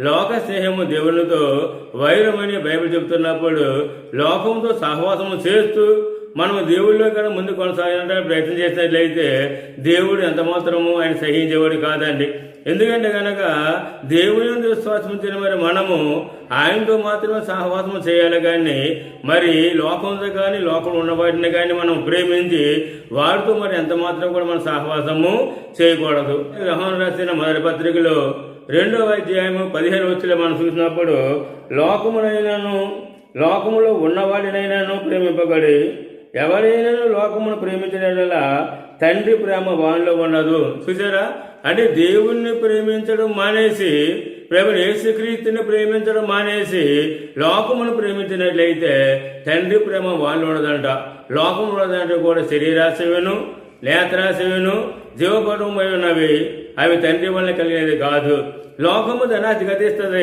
లోక స్నేహము దేవునితో వైరమని బైబిల్ చెబుతున్నప్పుడు లోకంతో సహవాసము చేస్తూ మనం దేవుళ్ళో కన్నా ముందు కొనసాగాలంటే ప్రయత్నం చేసినట్లయితే దేవుడు ఎంత మాత్రము ఆయన సహించేవాడు కాదండి. ఎందుకంటే కనుక దేవుని విశ్వాసం ఉంచిన మరి మనము ఆయనతో మాత్రమే సహవాసం చేయాలి కానీ మరి లోకంతో కానీ లోకంలో ఉన్న వాటిని కానీ మనం ప్రేమించి వారితో మరి ఎంత మాత్రం కూడా మన సహవాసము చేయకూడదు. వ్యవహారం రాసిన మొదటి పత్రికలో రెండవ అధ్యాయము పదిహేను వచ్చిన మనం చూసినప్పుడు లోకమునైనాను లోకములో ఉన్నవాడినైనాను ప్రేమింపబడి ఎవరైనాను లోకమును ప్రేమించిన తండ్రి ప్రేమ వానిలో ఉండదు చూసారా అంటే దేవుణ్ణి ప్రేమించడం మానేసి ప్రేమ యేసుక్రీస్తుని ప్రేమించడం మానేసి లోకమును ప్రేమించినట్లయితే తండ్రి ప్రేమ వాళ్ళు ఉండదంట లోకము ఉన్నదంటే కూడా శరీరాశయను నేత్రాశయను జీవపటమై ఉన్నవి. ఆమె తండ్రి వల్ల కలిగినది కాదు. లోకము ధనాధిగతిస్తుంది